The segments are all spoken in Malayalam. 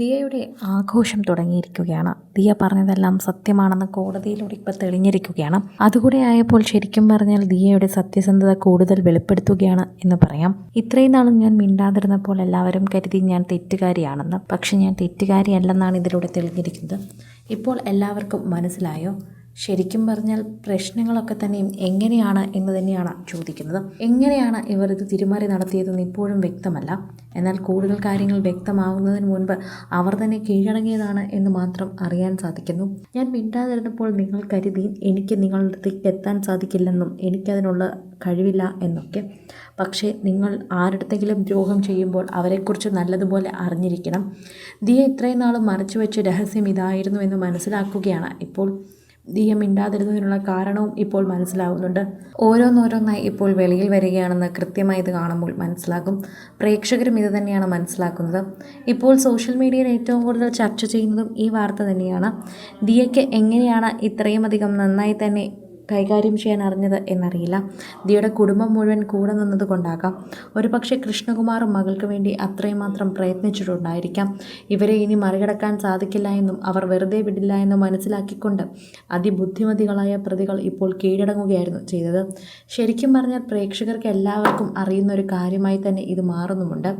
ദിയയുടെ ആഘോഷം തുടങ്ങിയിരിക്കുകയാണ്. ദിയ പറഞ്ഞതെല്ലാം സത്യമാണെന്ന് കോടതിയിലൂടെ ഇപ്പോൾ തെളിഞ്ഞിരിക്കുകയാണ്. അതുകൂടെ ആയപ്പോൾ ശരിക്കും പറഞ്ഞാൽ ദിയയുടെ സത്യസന്ധത കൂടുതൽ വെളിപ്പെടുത്തുകയാണ് എന്ന് പറയാം. ഇത്രയും നാളും ഞാൻ മിണ്ടാതിരുന്നപ്പോൾ എല്ലാവരും കരുതി ഞാൻ തെറ്റുകാരിയാണെന്ന്. പക്ഷെ ഞാൻ തെറ്റുകാരിയല്ലെന്നാണ് ഇതിലൂടെ തെളിഞ്ഞിരിക്കുന്നത്. ഇപ്പോൾ എല്ലാവർക്കും മനസ്സിലായോ? ശരിക്കും പറഞ്ഞാൽ പ്രശ്നങ്ങളൊക്കെ തന്നെയും എങ്ങനെയാണ് എന്ന് തന്നെയാണ് ചോദിക്കുന്നത്. എങ്ങനെയാണ് ഇവർ ഇത് തിരുമാറി നടത്തിയതെന്ന് ഇപ്പോഴും വ്യക്തമല്ല. എന്നാൽ കൂടുതൽ കാര്യങ്ങൾ വ്യക്തമാകുന്നതിന് മുൻപ് അവർ തന്നെ കീഴടങ്ങിയതാണ് എന്ന് മാത്രം അറിയാൻ സാധിക്കുന്നു. ഞാൻ മിണ്ടാതിരുന്നപ്പോൾ നിങ്ങൾ കരുതി എനിക്ക് നിങ്ങളുടെ അടുത്തേക്ക് എത്താൻ സാധിക്കില്ലെന്നും എനിക്കതിനുള്ള കഴിവില്ല എന്നൊക്കെ. പക്ഷേ നിങ്ങൾ ആരുടെങ്കിലും ദ്രോഹം ചെയ്യുമ്പോൾ അവരെക്കുറിച്ച് നല്ലതുപോലെ അറിഞ്ഞിരിക്കണം. ദിയ ഇത്രയും നാളും മറച്ചു വെച്ച രഹസ്യം ഇതായിരുന്നു എന്ന് മനസ്സിലാക്കുകയാണ് ഇപ്പോൾ. ദിയ മിണ്ടാതിരുന്നതിനുള്ള കാരണവും ഇപ്പോൾ മനസ്സിലാവുന്നുണ്ട്. ഓരോന്നോരോന്നായി ഇപ്പോൾ വെളിയിൽ വരികയാണെന്ന് കൃത്യമായി ഇത് കാണുമ്പോൾ മനസ്സിലാകും. പ്രേക്ഷകരും ഇത് തന്നെയാണ് മനസ്സിലാക്കുന്നത്. ഇപ്പോൾ സോഷ്യൽ മീഡിയയിൽ ഏറ്റവും കൂടുതൽ ചർച്ച ചെയ്യുന്നതും ഈ വാർത്ത തന്നെയാണ്. ദിയയ്ക്ക് എങ്ങനെയാണ് ഇത്രയും അധികം നന്നായി തന്നെ കൈകാര്യം ചെയ്യാൻ അറിഞ്ഞത് എന്നറിയില്ല. ദിയുടെ കുടുംബം മുഴുവൻ കൂടെ നിന്നത് കൊണ്ടാകാം. ഒരുപക്ഷെ കൃഷ്ണകുമാറും മകൾക്ക് വേണ്ടി അത്രയും മാത്രം പ്രയത്നിച്ചിട്ടുണ്ടായിരിക്കാം. ഇവരെ ഇനി മറികടക്കാൻ സാധിക്കില്ല എന്നും അവർ വെറുതെ വിടില്ല എന്നും മനസ്സിലാക്കിക്കൊണ്ട് അതിബുദ്ധിമതികളായ പ്രതികൾ ഇപ്പോൾ കീഴടങ്ങുകയായിരുന്നു ചെയ്തത്. ശരിക്കും പറഞ്ഞാൽ പ്രേക്ഷകർക്ക് എല്ലാവർക്കും അറിയുന്ന ഒരു കാര്യമായി തന്നെ ഇത് മാറുന്നുമുണ്ട്.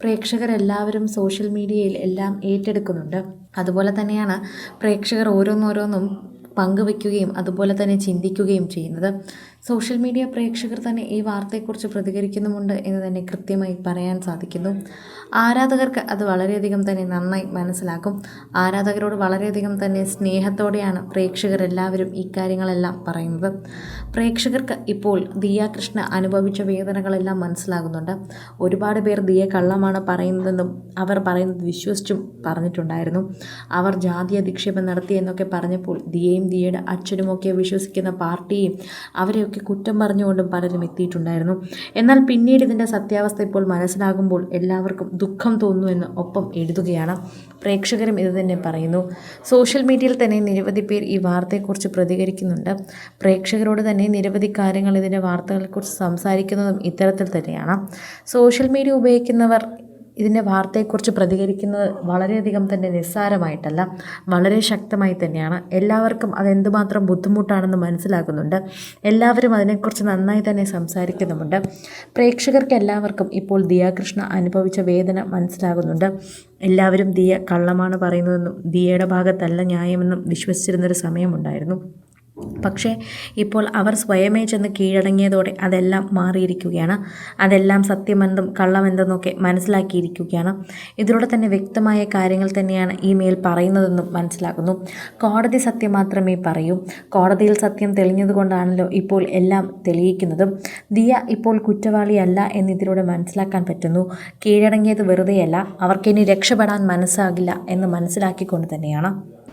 പ്രേക്ഷകരെല്ലാവരും സോഷ്യൽ മീഡിയയിൽ എല്ലാം ഏറ്റെടുക്കുന്നുണ്ട്. അതുപോലെ തന്നെയാണ് പ്രേക്ഷകർ ഓരോന്നോരോന്നും പങ്കുവയ്ക്കുകയും അതുപോലെ തന്നെ ചിന്തിക്കുകയും ചെയ്യുന്നത്. സോഷ്യൽ മീഡിയ പ്രേക്ഷകർ തന്നെ ഈ വാർത്തയെക്കുറിച്ച് പ്രതികരിക്കുന്നുമുണ്ട് എന്ന് തന്നെ കൃത്യമായി പറയാൻ സാധിക്കുന്നു. ആരാധകർക്ക് അത് വളരെയധികം തന്നെ നന്നായി മനസ്സിലാക്കും. ആരാധകരോട് വളരെയധികം തന്നെ സ്നേഹത്തോടെയാണ് പ്രേക്ഷകരെല്ലാവരും ഇക്കാര്യങ്ങളെല്ലാം പറയുന്നത്. പ്രേക്ഷകർക്ക് ഇപ്പോൾ ദിയ കൃഷ്ണ അനുഭവിച്ച വേദനകളെല്ലാം മനസ്സിലാകുന്നുണ്ട്. ഒരുപാട് പേർ ദിയ കള്ളമാണ് പറയുന്നതെന്നും അവർ പറയുന്നത് വിശ്വസിച്ചും പറഞ്ഞിട്ടുണ്ടായിരുന്നു. അവർ ജാതി അധിക്ഷേപം നടത്തിയെന്നൊക്കെ പറഞ്ഞപ്പോൾ ദിയയും ദിയയുടെ അച്ഛനുമൊക്കെ വിശ്വസിക്കുന്ന പാർട്ടിയും അവരെയൊക്കെ കുറ്റം പറഞ്ഞുകൊണ്ടും പലരും എത്തിയിട്ടുണ്ടായിരുന്നു. എന്നാൽ പിന്നീട് ഇതിന്റെ സത്യാവസ്ഥ ഇപ്പോൾ മനസ്സിലാകുമ്പോൾ എല്ലാവർക്കും ദുഃഖം തോന്നുമെന്ന് ഒപ്പം എഴുതുകയാണ്. പ്രേക്ഷകരും ഇത് തന്നെ പറയുന്നു. സോഷ്യൽ മീഡിയയിൽ തന്നെ നിരവധി പേർ ഈ വാർത്തയെക്കുറിച്ച് പ്രതികരിക്കുന്നുണ്ട്. പ്രേക്ഷകരോട് തന്നെ നിരവധി കാര്യങ്ങൾ ഇതിന്റെ വാർത്തകളെക്കുറിച്ച് സംസാരിക്കുന്നതും ഇത്തരത്തിൽ തന്നെയാണ്. സോഷ്യൽ മീഡിയ ഉപയോഗിക്കുന്നവർ ഇതിന്റെ വാർത്തയെക്കുറിച്ച് പ്രതികരിക്കുന്നത് വളരെയധികം തന്നെ നിസ്സാരമായിട്ടല്ല വളരെ ശക്തമായി തന്നെയാണ്. എല്ലാവർക്കും അതെന്തുമാത്രം ബുദ്ധിമുട്ടാണെന്ന് മനസ്സിലാക്കുന്നുണ്ട്. എല്ലാവരും അതിനെക്കുറിച്ച് നന്നായി തന്നെ സംസാരിക്കുന്നുമുണ്ട്. പ്രേക്ഷകർക്ക് എല്ലാവർക്കും ഇപ്പോൾ ദിയാകൃഷ്ണ അനുഭവിച്ച വേദന മനസ്സിലാകുന്നുണ്ട്. എല്ലാവരും ദിയ കള്ളമാണ് പറയുന്നതെന്നും ദിയയുടെ ഭാഗത്തല്ല ന്യായമെന്നും വിശ്വസിച്ചിരുന്നൊരു സമയമുണ്ടായിരുന്നു. പക്ഷേ ഇപ്പോൾ അവർ സ്വയമേ ചെന്ന് കീഴടങ്ങിയതോടെ അതെല്ലാം മാറിയിരിക്കുകയാണ്. അതെല്ലാം സത്യമെന്തും കള്ളമെന്തെന്നൊക്കെ മനസ്സിലാക്കിയിരിക്കുകയാണ്. ഇതിലൂടെ തന്നെ വ്യക്തമായ കാര്യങ്ങൾ തന്നെയാണ് ഈ മേൽ പറയുന്നതെന്നും മനസ്സിലാക്കുന്നു. കോടതി സത്യം മാത്രമേ പറയൂ. കോടതിയിൽ സത്യം തെളിഞ്ഞതുകൊണ്ടാണല്ലോ ഇപ്പോൾ എല്ലാം തെളിയിക്കുന്നതും. ദിയ ഇപ്പോൾ കുറ്റവാളിയല്ല എന്നിതിലൂടെ മനസ്സിലാക്കാൻ പറ്റുന്നു. കീഴടങ്ങിയത് വെറുതെയല്ല. അവർക്കിനി രക്ഷപ്പെടാൻ മനസ്സാകില്ല എന്ന് മനസ്സിലാക്കിക്കൊണ്ട് തന്നെയാണ്.